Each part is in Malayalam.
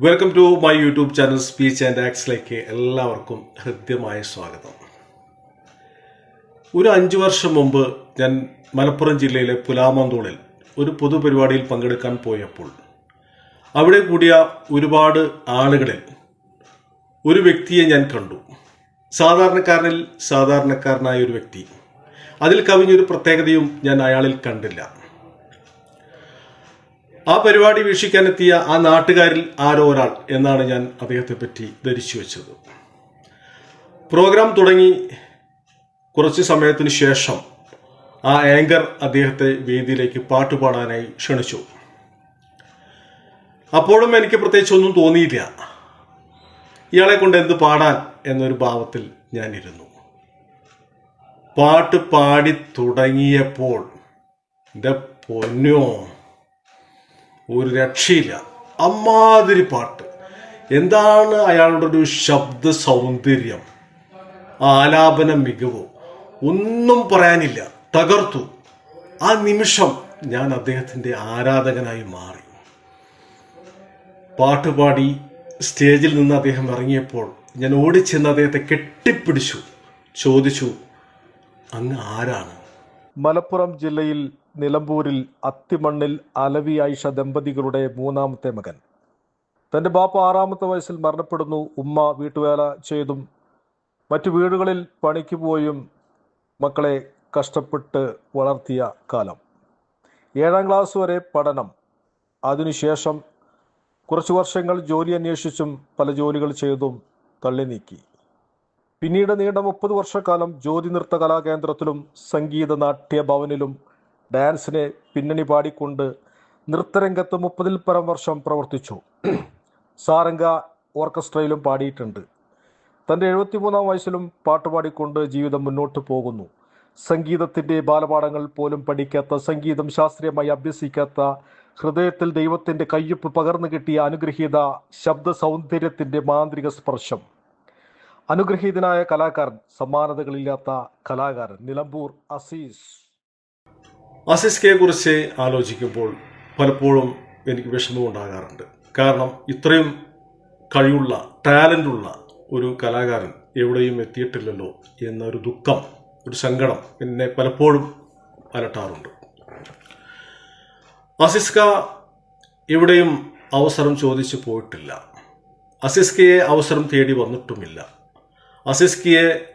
Welcome to my YouTube channel speech and ആക്സിലേക്ക് എല്ലാവർക്കും ഹൃദ്യമായ സ്വാഗതം. ഒരു അഞ്ചു വർഷം മുമ്പ് ഞാൻ മലപ്പുറം ജില്ലയിലെ പുലാമന്തോളിൽ ഒരു പൊതുപരിപാടിയിൽ പങ്കെടുക്കാൻ പോയപ്പോൾ അവിടെ കൂടിയ ഒരുപാട് ആളുകളിൽ ഒരു വ്യക്തിയെ ഞാൻ കണ്ടു. സാധാരണക്കാരനിൽ സാധാരണക്കാരനായ ഒരു വ്യക്തി. അതിൽ കവിഞ്ഞൊരു പ്രത്യേകതയും ഞാൻ അയാളിൽ കണ്ടില്ല. ആ പരിപാടി വീക്ഷിക്കാനെത്തിയ ആ നാട്ടുകാരിൽ ആരോ ഒരാൾ എന്നാണ് ഞാൻ അദ്ദേഹത്തെ പറ്റി ധരിച്ചു വെച്ചത്. പ്രോഗ്രാം തുടങ്ങി കുറച്ച് സമയത്തിന് ശേഷം ആ ആങ്കർ അദ്ദേഹത്തെ വേദിയിലേക്ക് പാട്ടുപാടാനായി ക്ഷണിച്ചു. അപ്പോഴും എനിക്ക് പ്രത്യേകിച്ച് ഒന്നും തോന്നിയില്ല. ഇയാളെ കൊണ്ട് എന്ത് പാടാൻ എന്നൊരു ഭാവത്തിൽ ഞാനിരുന്നു. പാട്ട് പാടി തുടങ്ങിയപ്പോൾ എന്റെ പൊന്നോ ഒരു രക്ഷയില്ല. അമ്മാതിരി പാട്ട്. എന്താണ് അയാളുടെ ഒരു ശബ്ദ സൗന്ദര്യം? ആലാപന മികവ്? ഒന്നും പറയാനില്ല. തകർത്തു. ആ നിമിഷം ഞാൻ അദ്ദേഹത്തിന്റെ ആരാധകനായി മാറി. പാട്ടുപാടി സ്റ്റേജിൽ നിന്ന് അദ്ദേഹം ഇറങ്ങിയപ്പോൾ ഞാൻ ഓടിച്ചെന്ന് അദ്ദേഹത്തെ കെട്ടിപ്പിടിച്ചു. ചോദിച്ചു അങ്ങ് ആരാണ്? മലപ്പുറം ജില്ലയിൽ നിലമ്പൂരിൽ അത്തിമണ്ണിൽ അലവി ആയിഷ ദമ്പതികളുടെ മൂന്നാമത്തെ മകൻ. തന്റെ ബാപ്പ ആറാമത്തെ വയസ്സിൽ മരണപ്പെടുന്നു. ഉമ്മ വീട്ടുവേല ചെയ്തും മറ്റു വീടുകളിൽ പണിക്ക് പോയും മക്കളെ കഷ്ടപ്പെട്ട് വളർത്തിയ കാലം. ഏഴാം ക്ലാസ് വരെ പഠനം. അതിനുശേഷം കുറച്ചു വർഷങ്ങൾ ജോലി അന്വേഷിച്ചും പല ജോലികൾ ചെയ്തും തള്ളി നീക്കി. പിന്നീട് നീണ്ട മുപ്പത് വർഷക്കാലം ജ്യോതി നൃത്ത കലാകേന്ദ്രത്തിലും സംഗീത നാട്യ ഭവനിലും ഡാൻസിനെ പിന്നണി പാടിക്കൊണ്ട് നൃത്തരംഗത്ത് മുപ്പതിൽ പരം വർഷം പ്രവർത്തിച്ചു. സാരംഗ ഓർക്കസ്ട്രയിലും പാടിയിട്ടുണ്ട്. തന്റെ എഴുപത്തിമൂന്നാം വയസ്സിലും പാട്ടുപാടിക്കൊണ്ട് ജീവിതം മുന്നോട്ട് പോകുന്നു. സംഗീതത്തിന്റെ ബാലപാഠങ്ങൾ പോലും പഠിക്കാത്ത സംഗീതം ശാസ്ത്രീയമായി അഭ്യസിക്കാത്ത ഹൃദയത്തിൽ ദൈവത്തിന്റെ കയ്യൊപ്പ് പകർന്നു കിട്ടിയ അനുഗ്രഹീത ശബ്ദ സൗന്ദര്യത്തിന്റെ മാന്ത്രിക സ്പർശം. അനുഗ്രഹീതനായ കലാകാരൻ സമാനതകളില്ലാത്ത കലാകാരൻ നിലമ്പൂർ അസീസ് അസിസ്കയെ കുറിച്ച് ആലോചിക്കുമ്പോൾ പലപ്പോഴും എനിക്ക് വിഷമമുണ്ടാകാറുണ്ട്. കാരണം ഇത്രയും കഴിവുള്ള ടാലന്റുള്ള ഒരു കലാകാരൻ എവിടെയും എത്തിയിട്ടില്ലല്ലോ എന്നൊരു ദുഃഖം ഒരു സങ്കടം എന്നെ പലപ്പോഴും അലട്ടാറുണ്ട്. അസിസ്ക എവിടെയും അവസരം ചോദിച്ചു പോയിട്ടില്ല. അസിസ്കയെ അവസരം തേടി വന്നിട്ടുമില്ല. അസിസ്കയെ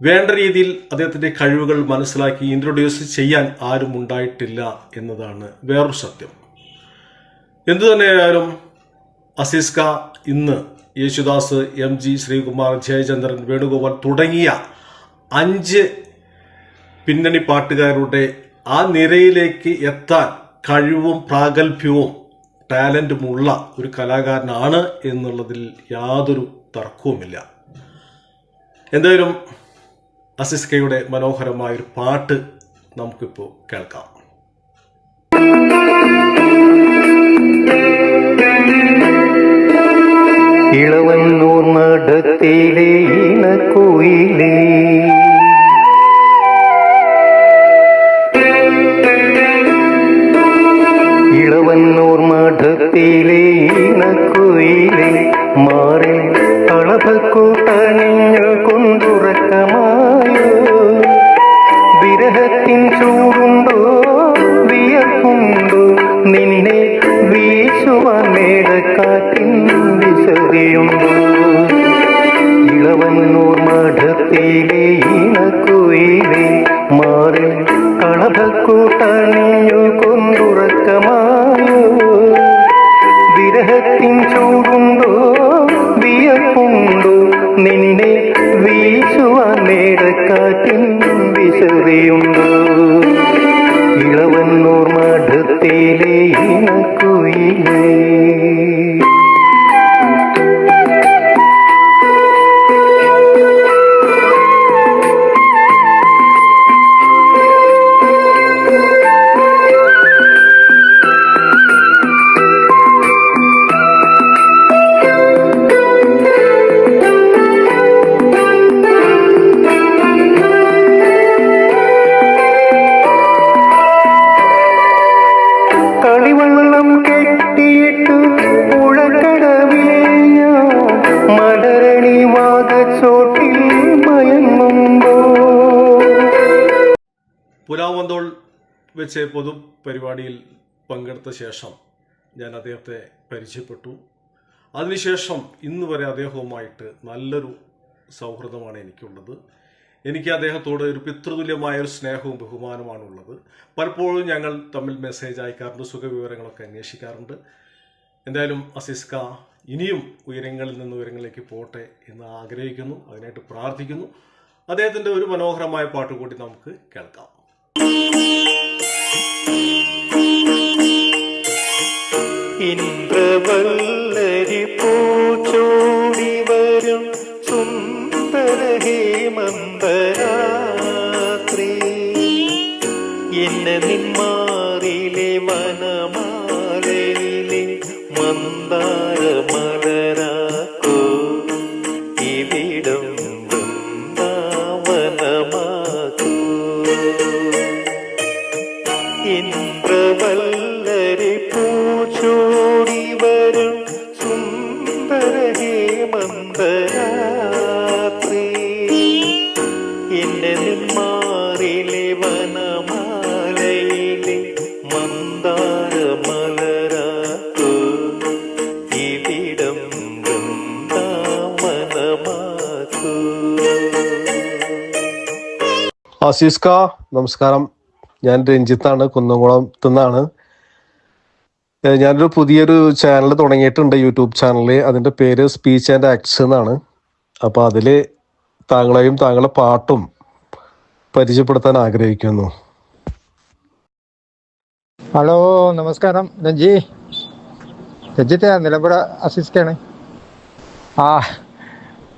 വേണ്ട രീതിയിൽ അദ്ദേഹത്തിന്റെ കഴിവുകൾ മനസ്സിലാക്കി ഇൻട്രൊഡ്യൂസ് ചെയ്യാൻ ആരും ഉണ്ടായിട്ടില്ല എന്നതാണ് വേറൊരു സത്യം. എന്തു തന്നെയായാലും അസിസ്ക ഇന്ന് യേശുദാസ് എം ജി ശ്രീകുമാർ ജയചന്ദ്രൻ വേണുഗോപാൽ തുടങ്ങിയ അഞ്ച് പിന്നണി പാട്ടുകാരുടെ ആ നിരയിലേക്ക് എത്താൻ കഴിവും പ്രാഗൽഭ്യവും ടാലന്റുമുള്ള ഒരു കലാകാരനാണ് എന്നുള്ളതിൽ യാതൊരു തർക്കവുമില്ല. എന്തായാലും അസിസ്കയുടെ മനോഹരമായൊരു പാട്ട് നമുക്കിപ്പോൾ കേൾക്കാം. ഇളവന്നൂർ മഠത്തിലെ വിരഹത്തിൻ ചൂടുണ്ടോ? വിയർപ്പുണ്ടോ? നിന്നെ വീശുവാൻ മേടക്കാറ്റിൻ വിശറിയുണ്ടോ? ഇളവന്നൂർ മഠത്തിലെ ഇണക്കുയിലെ മാറി കളഭക്കൂട്ടണിഞ്ഞു കൊണ്ടുറക്കമായോ? വിരഹത്തിൻ ചൂടുണ്ടോ? വിയർപ്പുണ്ടോ? നിന്നെ വീശുവാൻ മേടക്കാറ്റിൻ വിശറിയുണ്ടോ? വെച്ച് പൊതു പരിപാടിയിൽ പങ്കെടുത്ത ശേഷം ഞാൻ അദ്ദേഹത്തെ പരിചയപ്പെട്ടു. അതിനുശേഷം ഇന്ന് വരെ അദ്ദേഹവുമായിട്ട് നല്ലൊരു സൗഹൃദമാണ് എനിക്കുള്ളത്. എനിക്ക് അദ്ദേഹത്തോട് ഒരു പിതൃതുല്യമായ ഒരു സ്നേഹവും ബഹുമാനമാണുള്ളത്. പലപ്പോഴും ഞങ്ങൾ തമ്മിൽ മെസ്സേജ് അയക്കാറുണ്ട് സുഖവിവരങ്ങളൊക്കെ അന്വേഷിക്കാറുണ്ട്. എന്തായാലും അസിസ്ക ഇനിയും ഉയരങ്ങളിൽ നിന്ന് ഉയരങ്ങളിലേക്ക് പോട്ടെ എന്ന് ആഗ്രഹിക്കുന്നു അതിനായിട്ട് പ്രാർത്ഥിക്കുന്നു. അദ്ദേഹത്തിന്റെ ഒരു മനോഹരമായ പാട്ട് കൂടി നമുക്ക് കേൾക്കാം. ഇന്ദ്രവല്ലരി പൂച്ചോടി വരും സുന്ദര അസീസ്ക നമസ്കാരം. ഞാൻ രഞ്ജിത്താണ് കുന്നംകുളത്തു നിന്നാണ്. ഞാനൊരു പുതിയൊരു ചാനൽ തുടങ്ങിയിട്ടുണ്ട് യൂട്യൂബ് ചാനലിൽ അതിന്റെ പേര് സ്പീച്ച് ആൻഡ് ആക്ട്സ് എന്നാണ്. അപ്പോൾ അതിൽ താങ്കളെയും താങ്കളുടെ പാട്ടും പരിചയപ്പെടുത്താൻ ആഗ്രഹിക്കുന്നു. ഹലോ നമസ്കാരം. രഞ്ജി. രഞ്ജിത്ത് നിലമ്പുഴ അസിസ്റ്റാണ് ആ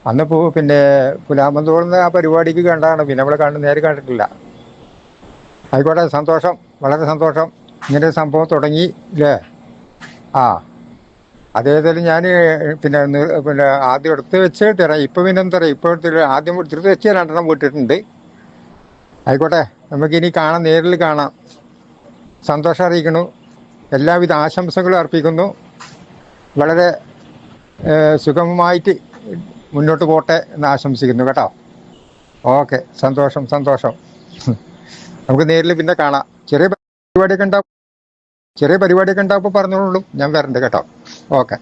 അന്ന് പോ പിന്നെ പുലാമന്തോളിന്ന് ആ പരിപാടിക്ക് കണ്ടാണ്. പിന്നെ നമ്മളെ കണ്ട് നേരെ കണ്ടിട്ടില്ല. ആയിക്കോട്ടെ സന്തോഷം. വളരെ സന്തോഷം. ഇങ്ങനെ സംഭവം തുടങ്ങി ഇല്ലേ? ആ. അതേതായാലും ഞാൻ പിന്നെ പിന്നെ ആദ്യം എടുത്ത് വെച്ച് തരാം ഇപ്പം പിന്നെ എന്താ പറയുക ഇപ്പോൾ എടുത്തിട്ട് ആദ്യം എടുത്തിട്ട് വെച്ച് രണ്ടെണ്ണം വിട്ടിട്ടുണ്ട്. ആയിക്കോട്ടെ നമുക്കിനി കാണാം നേരിൽ കാണാം. സന്തോഷം അറിയിക്കുന്നു. എല്ലാവിധ ആശംസകളും അർപ്പിക്കുന്നു. വളരെ സുഗമമായിട്ട് മുന്നോട്ട് പോട്ടെ എന്ന് ആശംസിക്കുന്നു കേട്ടോ. ഓക്കെ സന്തോഷം സന്തോഷം. നമുക്ക് നേരിൽ പിന്നെ കാണാം. ചെറിയ പരിപാടിയൊക്കെ ഉണ്ടാവും ചെറിയ പരിപാടിയൊക്കെ ഉണ്ടാവുമ്പോൾ പറഞ്ഞോളൂ ഞാൻ വരണ്ട് കേട്ടോ. ഓക്കെ.